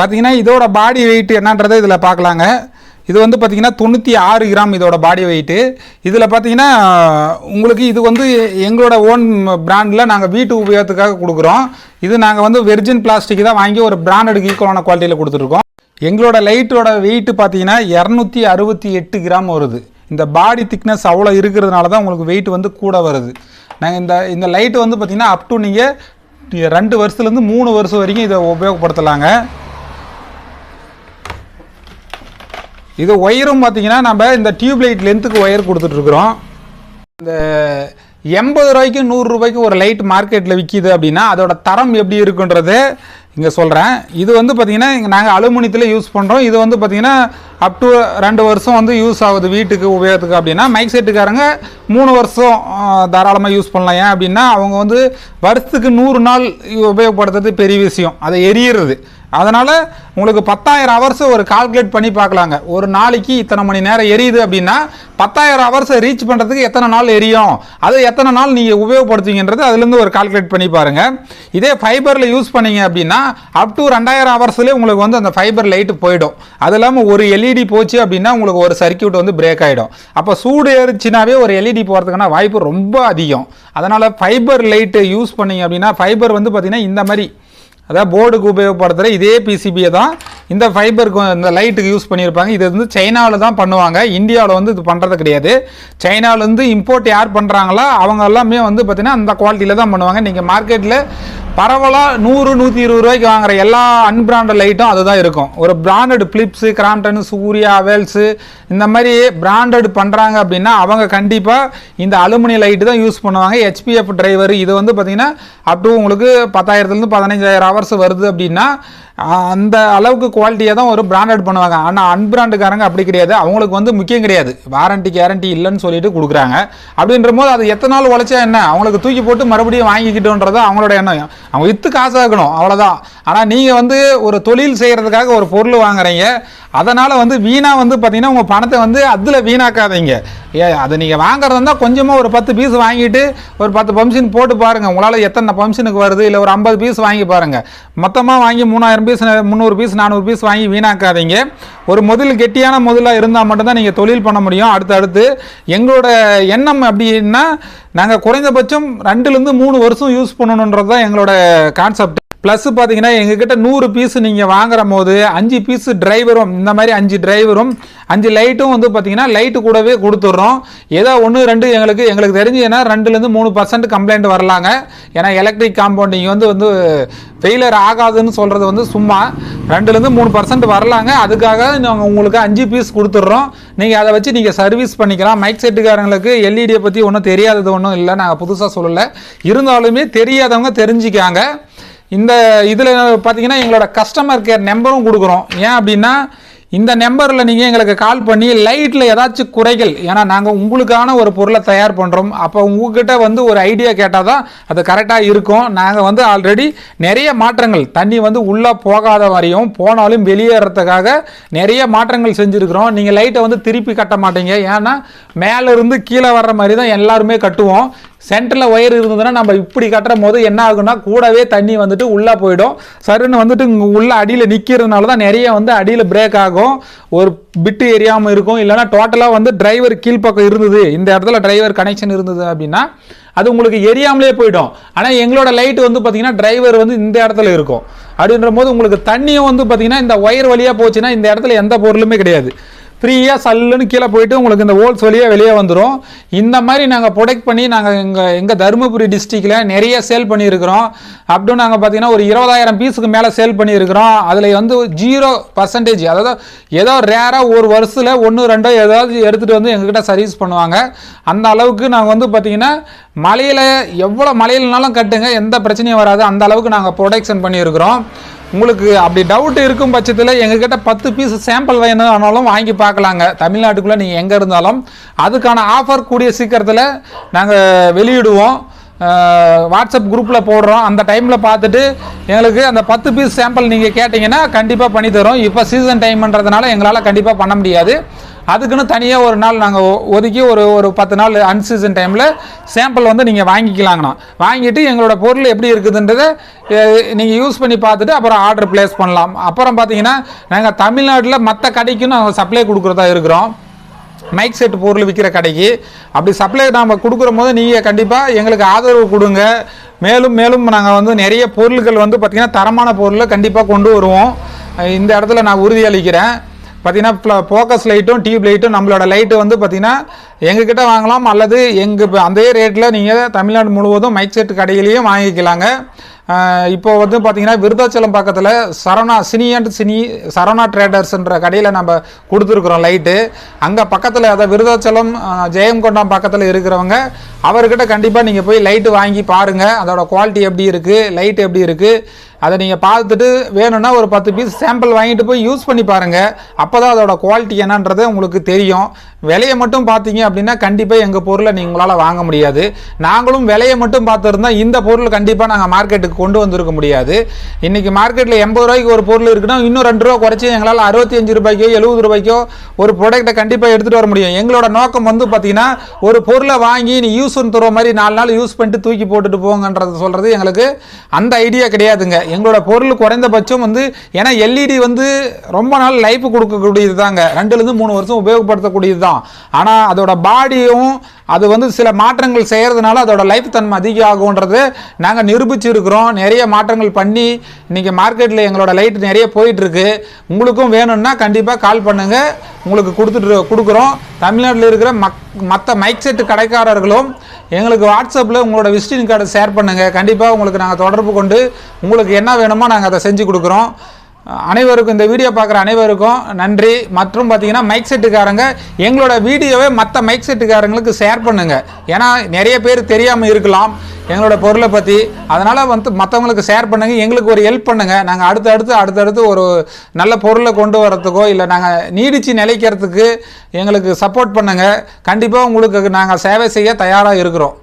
பார்த்தீங்கன்னா இதோட body weight என்னன்றதை இதில் பார்க்கலாங்க இது வந்து பார்த்தீங்கன்னா தொண்ணூற்றி ஆறு கிராம் இதோட பாடி வெயிட்டு இதில் பார்த்தீங்கன்னா உங்களுக்கு இது வந்து எங்களோட ஓன் பிராண்டில் நாங்கள் வீட்டு உபயோகத்துக்காக கொடுக்குறோம். இது நாங்கள் வந்து வெர்ஜின் பிளாஸ்டிக் தான் வாங்கி ஒரு பிராண்டடுக்கு ஈக்குவலான குவாலிட்டியில் கொடுத்துருக்கோம். எங்களோட லைட்டோட வெயிட்டு பார்த்தீங்கன்னா இரநூத்தி அறுபத்தி எட்டு கிராம் வருது. இந்த பாடி திக்னஸ் அவ்வளோ இருக்கிறதுனால தான் உங்களுக்கு வெயிட் வந்து கூட வருது. நாங்கள் இந்த இந்த லைட்டு வந்து பார்த்திங்கன்னா அப் டு நீங்கள் ரெண்டு வருஷத்துலேருந்து மூணு வருஷம் வரைக்கும் இதை உபயோகப்படுத்தலாங்க. இது ஒயரும் பார்த்தீங்கன்னா நம்ம இந்த டியூப் லைட் லென்த்துக்கு ஒயர் கொடுத்துட்ருக்குறோம். இந்த எண்பது ரூபாய்க்கு நூறுரூபாய்க்கும் ஒரு லைட் மார்க்கெட்டில் விற்கிது அப்படின்னா அதோட தரம் எப்படி இருக்குன்றது இங்கே சொல்கிறேன் இது வந்து பார்த்திங்கன்னா இங்கே நாங்கள் அலுமினியத்தில் யூஸ் பண்ணுறோம் இது வந்து பார்த்திங்கன்னா அப் டு ரெண்டு வருஷம் வந்து யூஸ் ஆகுது வீட்டுக்கு உபயோகத்துக்கு அப்படின்னா. மைக் செட்டுக்காரங்க மூணு வருஷம் தாராளமாக யூஸ் பண்ணலாம். ஏன் அப்படின்னா அவங்க வந்து வருஷத்துக்கு நூறு நாள் உபயோகப்படுத்துறது பெரிய விஷயம். அதை எரியிறது. அதனால் உங்களுக்கு பத்தாயிரம் ஹவர்ஸ் ஒரு கால்குலேட் பண்ணி பார்க்கலாங்க. ஒரு நாளைக்கு இத்தனை மணி நேரம் எரியுது அப்படின்னா பத்தாயிரம் ஹவர்ஸை ரீச் பண்ணுறதுக்கு எத்தனை நாள் எரியும்? அது எத்தனை நாள் நீங்கள் உபயோகப்படுத்துவீங்கன்றது அதுலேருந்து ஒரு கால்குலேட் பண்ணி பாருங்கள் இதே ஃபைபரில் யூஸ் பண்ணீங்க அப்படின்னா அப் டு ரெண்டாயிரம் ஹவர்ஸ்லேயே உங்களுக்கு வந்து அந்த ஃபைபர் லைட்டு போயிடும். அது இல்லாமல் ஒரு எல்இடி போச்சு அப்படின்னா உங்களுக்கு ஒரு சர்க்கியூட் வந்து பிரேக் ஆகிடும் அப்போ சூடு ஏறிச்சினாவே ஒரு எல்இடி போகிறதுக்கான வாய்ப்பு ரொம்ப அதிகம். அதனால் ஃபைபர் லைட்டு யூஸ் பண்ணிங்க அப்படின்னா ஃபைபர் வந்து பார்த்திங்கன்னா இந்த மாதிரி அதாவது போர்டுக்கு உபயோகப்படுத்துகிற இதே பிசிபியை தான் இந்த ஃபைபருக்கு இந்த லைட்டுக்கு யூஸ் பண்ணியிருப்பாங்க. இது வந்து சைனாவில் தான் பண்ணுவாங்க. இந்தியாவில் வந்து இது பண்ணுறது கிடையாது. சைனாவிலேருந்து இம்போர்ட் யார் பண்ணுறாங்களோ அவங்க எல்லாமே வந்து பார்த்திங்கன்னா அந்த குவாலிட்டியில் தான் பண்ணுவாங்க. நீங்கள் மார்க்கெட்டில் பரவலாக நூறு நூற்றி இருபது ரூபாய்க்கு வாங்குற எல்லா அன்பிராண்டட் லைட்டும் அதுதான் இருக்கும். ஒரு பிராண்டட் பிளிப்ஸு கிராம்டன் சூர்யா வேல்ஸு இந்த மாதிரி பிராண்டட் பண்ணுறாங்க அப்படின்னா அவங்க கண்டிப்பாக இந்த அலுமினிய லைட்டு தான் யூஸ் பண்ணுவாங்க. ஹெச்பிஎஃப் டிரைவர் இது வந்து பார்த்திங்கன்னா அப் டு உங்களுக்கு பத்தாயிரத்துலேருந்து பதினஞ்சாயிரம் ஹவர்ஸ் வருது அப்படின்னா அந்த அளவுக்கு குவாலிட்டியாக தான் ஒரு பிராண்டட் பண்ணுவாங்க. ஆனால் அன்பிராண்டுக்காரங்க அப்படி கிடையாது. அவங்களுக்கு வந்து முக்கியம் கிடையாது. வாரண்டி கேரண்டி இல்லைன்னு சொல்லிட்டு கொடுக்குறாங்க. அப்படின்ற போது அது எத்தனை நாள் உழைச்சா என்ன? அவங்களுக்கு தூக்கி போட்டு மறுபடியும் வாங்கிக்கிட்டோன்றது அவங்களோட எண்ணம். அவங்க வித்து காசு அவ்வளோதான் ஆனால் நீங்கள் வந்து ஒரு தொழில் செய்கிறதுக்காக ஒரு பொருள் வாங்குறீங்க. அதனால் வந்து வீணாக வந்து பார்த்தீங்கன்னா உங்கள் பணத்தை வந்து அதில் வீணாக்காதீங்க. ஏ அதை நீங்கள் வாங்குறதா இருந்தால் கொஞ்சமாக ஒரு பத்து பீஸ் வாங்கிட்டு ஒரு பத்து பம்ப்ஷன் போட்டு பாருங்கள் உங்களால் எத்தனை பம்ப்ஷனுக்கு வருது? இல்லை ஒரு ஐம்பது பீஸ் வாங்கி பாருங்கள் மொத்தமாக வாங்கி மூணாயிரம் பீஸ் முந்நூறு பீஸ் நானூறு பீஸ் வாங்கி வீணாக்காதீங்க. ஒரு முதல் கெட்டியான முதலாக இருந்தால் மட்டும்தான் நீங்கள் தொழில் பண்ண முடியும். அடுத்தடுத்து எங்களோட எண்ணம் அப்படின்னா நாங்கள் குறைந்தபட்சம் ரெண்டுலேருந்து மூணு வருஷம் யூஸ் பண்ணணுன்றது தான் எங்களோட கான்செப்ட் ப்ளஸ் பார்த்தீங்கன்னா எங்ககிட்ட நூறு பீஸ் நீங்கள் வாங்குற போது அஞ்சு பீஸ் டிரைவரும் இந்த மாதிரி அஞ்சு டிரைவரும் அஞ்சு லைட்டும் வந்து பார்த்தீங்கன்னா லைட்டு கூடவே கொடுத்துட்றோம். ஏதோ ஒன்று ரெண்டு எங்களுக்கு எங்களுக்கு தெரிஞ்சு ஏன்னா ரெண்டுலேருந்து மூணு பர்சன்ட் கம்ப்ளைண்ட் வரலாங்க. ஏன்னா எலக்ட்ரிக் காம்பவுண்டிங் வந்து வந்து ஃபெயிலியர் ஆகாதுன்னு சொல்கிறது வந்து சும்மா. ரெண்டுலேருந்து மூணு பர்சன்ட் வரலாங்க. அதுக்காக நாங்கள் உங்களுக்கு அஞ்சு பீஸ் கொடுத்துட்றோம். நீங்கள் அதை வச்சு நீங்கள் சர்வீஸ் பண்ணிக்கலாம். மைக் செட்டுக்காரங்களுக்கு எல்இடியை பற்றி ஒன்றும் தெரியாதது ஒன்றும் இல்லை. நாங்கள் புதுசாக சொல்லலை. இருந்தாலுமே தெரியாதவங்க தெரிஞ்சுக்காங்க. இந்த இதில் பார்த்தீங்கன்னா எங்களோட கஸ்டமர் கேர் நம்பரும் கொடுக்குறோம். ஏன் அப்படின்னா இந்த நம்பரில் நீங்கள் எங்களுக்கு கால் பண்ணி லைட்டில் ஏதாச்சும் குறைகள் ஏன்னா நாங்கள் உங்களுக்கான ஒரு பொருளை தயார் பண்ணுறோம் அப்போ உங்ககிட்ட வந்து ஒரு ஐடியா கேட்டால் தான் அது கரெக்டாக இருக்கும். நாங்கள் வந்து ஆல்ரெடி நிறைய மாற்றங்கள் தண்ணி வந்து உள்ளே போகாத வரையும் போனாலும் வெளியேறதுக்காக நிறைய மாற்றங்கள் செஞ்சுருக்கிறோம். நீங்கள் லைட்டை வந்து திருப்பி கட்ட மாட்டீங்க. ஏன்னா மேலேருந்து கீழே வர்ற மாதிரி தான் எல்லாருமே கட்டுவோம். சென்டரில் ஒயர் இருந்ததுன்னா நம்ம இப்படி கட்டுற போது என்ன ஆகுன்னா கூடவே தண்ணி வந்துட்டு உள்ளே போயிடும். சருன்னு வந்துட்டு இங்கே உள்ள அடியில் நிற்கிறதுனால தான் நிறைய வந்து அடியில் பிரேக் ஆகும். ஒரு பிட்டு எரியாமல் இருக்கும். இல்லைன்னா டோட்டலாக வந்து டிரைவர் கீழ்ப்பக்கம் இருந்தது. இந்த இடத்துல டிரைவர் கனெக்ஷன் இருந்தது அப்படின்னா அது உங்களுக்கு எரியாமலே போயிடும். ஆனால் எங்களோட லைட் வந்து பார்த்தீங்கன்னா டிரைவர் வந்து இந்த இடத்துல இருக்கும். அப்படின்ற போது உங்களுக்கு தண்ணியும் வந்து பார்த்தீங்கன்னா இந்த ஒயர் வழியாக போச்சுன்னா இந்த இடத்துல எந்த பொருளுமே கிடையாது. ஃப்ரீயாக சல்லுன்னு கீழே போயிட்டு உங்களுக்கு இந்த ஹோல்ஸ் வழியாக வெளியே வந்துடும் இந்த மாதிரி நாங்கள் ப்ரொடெக்ட் பண்ணி நாங்கள் எங்கள் எங்கள் தருமபுரி டிஸ்ட்ரிக்டில் நிறைய சேல் பண்ணியிருக்கிறோம். அப்படின்னு நாங்கள் பார்த்தீங்கன்னா ஒரு இருபதாயிரம் பீஸுக்கு மேலே சேல் பண்ணியிருக்கிறோம். அதில் வந்து ஜீரோ பர்சன்டேஜ் அதாவது ஏதோ ரேராக ஒரு வருஷத்தில் ஒன்று ரெண்டோ ஏதாவது எடுத்துகிட்டு வந்து எங்ககிட்ட சர்வீஸ் பண்ணுவாங்க. அந்த அளவுக்கு நாங்கள் வந்து பார்த்தீங்கன்னா மலையில் எவ்வளோ மலையிலனாலும் கட்டுங்க எந்த பிரச்சனையும் வராது. அந்த அளவுக்கு நாங்கள் ப்ரொடெக்ஷன் பண்ணியிருக்கிறோம். உங்களுக்கு அப்படி டவுட் இருக்கும் பட்சத்தில் எங்ககிட்ட பத்து பீஸ் சாம்பிள் வேணும்னாலும் வாங்கி பார்க்கலாங்க. தமிழ்நாட்டுக்குள்ளே நீங்கள் எங்கே இருந்தாலும் அதுக்கான ஆஃபர் கூடிய சீக்கிரத்தில் நாங்கள் வெளியிடுவோம். வாட்ஸ்அப் குரூப்பில் போடுறோம். அந்த டைமில் பார்த்துட்டு எங்களுக்கு அந்த பத்து பீஸ் சாம்பிள் நீங்கள் கேட்டிங்கன்னா கண்டிப்பாக பண்ணி தரோம் இப்போ சீசன் டைம்ன்றதுனால எங்களால் கண்டிப்பாக பண்ண முடியாது. அதுக்குன்னு தனியாக ஒரு நாள் நாங்கள் ஒதுக்கி ஒரு ஒரு பத்து நாள் அன்சீசன் டைமில் சாம்பிள் வந்து நீங்கள் வாங்கிக்கலாங்கண்ணா. வாங்கிட்டு எங்களோட பொருள் எப்படி இருக்குதுன்றதை நீங்கள் யூஸ் பண்ணி பார்த்துட்டு அப்புறம் ஆர்டர் ப்ளேஸ் பண்ணலாம். அப்புறம் பார்த்தீங்கன்னா நாங்கள் தமிழ்நாட்டில் மற்ற கடைக்கும் நாங்கள் சப்ளை கொடுக்குறதா இருக்கிறோம். மைக் செட் பொருள் விற்கிற கடைக்கு. அப்படி சப்ளை நாம் கொடுக்குற போது நீங்கள் கண்டிப்பாக எங்களுக்கு ஆதரவு கொடுங்க. மேலும் மேலும் நாங்கள் வந்து நிறைய பொருட்கள் வந்து பார்த்திங்கன்னா தரமான பொருளை கண்டிப்பாக கொண்டு வருவோம். இந்த இடத்துல நான் உறுதியளிக்கிறேன் பார்த்தீங்கன்னா ஃபோக்கஸ் லைட்டும் டியூப் லைட்டும் நம்மளோட லைட்டு வந்து பார்த்திங்கன்னா எங்ககிட்ட வாங்கலாம். அல்லது எங்கள் அதே ரேட்டில் நீங்கள் தமிழ்நாடு முழுவதும் மைக் செட் கடையிலையும் வாங்கிக்கலாங்க. இப்போ வந்து பார்த்தீங்கன்னா விருதாச்சலம் பக்கத்தில் Saravana cine and cine Saravana ட்ரேடர்ஸ்ன்ற கடையில் நம்ம கொடுத்துருக்குறோம் லைட்டு அங்கே பக்கத்தில் அதாவது விருதாச்சலம் ஜெயங்கொண்டாம் ஜெயங்கொண்டம் பக்கத்தில் இருக்கிறவங்க அவர்கிட்ட கண்டிப்பாக நீங்கள் போய் லைட்டு வாங்கி பாருங்கள் அதோட குவாலிட்டி எப்படி இருக்குது லைட் எப்படி இருக்குது அதை நீங்கள் பார்த்துட்டு வேணும்னா ஒரு பத்து பீஸ் சாம்பிள் வாங்கிட்டு போய் யூஸ் பண்ணி பாருங்கள் அப்போ தான் அதோட குவாலிட்டி என்னன்றது உங்களுக்கு தெரியும். விலையை மட்டும் பார்த்தீங்க அப்படின்னா கண்டிப்பாக எங்கள் பொருளை நீங்களால் வாங்க முடியாது. நாங்களும் விலையை மட்டும் பார்த்துருந்தா இந்த பொருள் கண்டிப்பாக நாங்கள் மார்க்கெட்டுக்கு கொண்டு வந்திருக்க முடியாது. இன்றைக்கி மார்க்கெட்டில் எண்பது ரூபாய்க்கு ஒரு பொருள் இருக்குன்னா இன்னும் ரெண்டு ரூபா குறைச்சி எங்களால் அறுபத்தி அஞ்சு ரூபாய்க்கோ எழுபது ரூபாய்க்கோ ஒரு ப்ராடக்ட்டை கண்டிப்பாக எடுத்துகிட்டு வர முடியும். எங்களோட நோக்கம் வந்து பார்த்தீங்கன்னா ஒரு பொருளை வாங்கி நீ யூஸ் தருவ மாதிரி நாலு நாள் யூஸ் பண்ணிட்டு தூக்கி போட்டுட்டு போங்கன்றது சொல்கிறது எங்களுக்கு அந்த ஐடியா கிடையாதுங்க. எங்களோட பொருள் குறைந்தபட்சம் வந்து ஏன்னா எல்இடி வந்து ரொம்ப நாள் லைஃப் கொடுக்கக்கூடியது தாங்க ரெண்டுலேருந்து மூணு வருஷம் உபயோகப்படுத்தக்கூடியது தான் ஆனால் அதோட பாடியும் அது வந்து சில மாற்றங்கள் செய்கிறதுனால அதோட லைஃப் தன்மை அதிகம் ஆகுன்றது நாங்கள் நிரூபிச்சிருக்கிறோம். நிறைய மாற்றங்கள் பண்ணி இன்றைக்கி மார்க்கெட்டில் எங்களோட லைட் நிறைய போயிட்டுருக்கு. உங்களுக்கும் வேணும்னா கண்டிப்பாக கால் பண்ணுங்கள் உங்களுக்கு கொடுத்துட்டு கொடுக்குறோம். தமிழ்நாட்டில் இருக்கிற மக் மற்ற மைக் செட்டு கடைக்காரர்களும் எங்களுக்கு வாட்ஸ்அப்பில் உங்களோட விசிட்டிங் கார்டை ஷேர் பண்ணுங்கள் கண்டிப்பாக உங்களுக்கு நாங்கள் தொடர்பு கொண்டு உங்களுக்கு என்ன வேணுமோ நாங்கள் அதை செஞ்சு கொடுக்குறோம். அனைவருக்கும் இந்த வீடியோ பார்க்குற அனைவருக்கும் நன்றி. மற்றும் பார்த்தீங்கன்னா மைக் செட்டுக்காரங்க எங்களோட வீடியோவை மற்ற மைக் செட்டுக்காரங்களுக்கு ஷேர் பண்ணுங்கள் ஏன்னா நிறைய பேர் தெரியாமல் இருக்கலாம் எங்களோட பொருளை பற்றி அதனால் வந்து மற்றவங்களுக்கு ஷேர் பண்ணுங்கள் எங்களுக்கு ஒரு ஹெல்ப் பண்ணுங்கள் நாங்கள் அடுத்தடுத்து அடுத்தடுத்து ஒரு நல்ல பொருளை கொண்டு வரத்துக்கோ இல்லை நாங்கள் நீடித்து நிலைக்கிறதுக்கு எங்களுக்கு சப்போர்ட் பண்ணுங்கள் கண்டிப்பாக உங்களுக்கு நாங்கள் சேவை செய்ய தயாராக இருக்கிறோம்.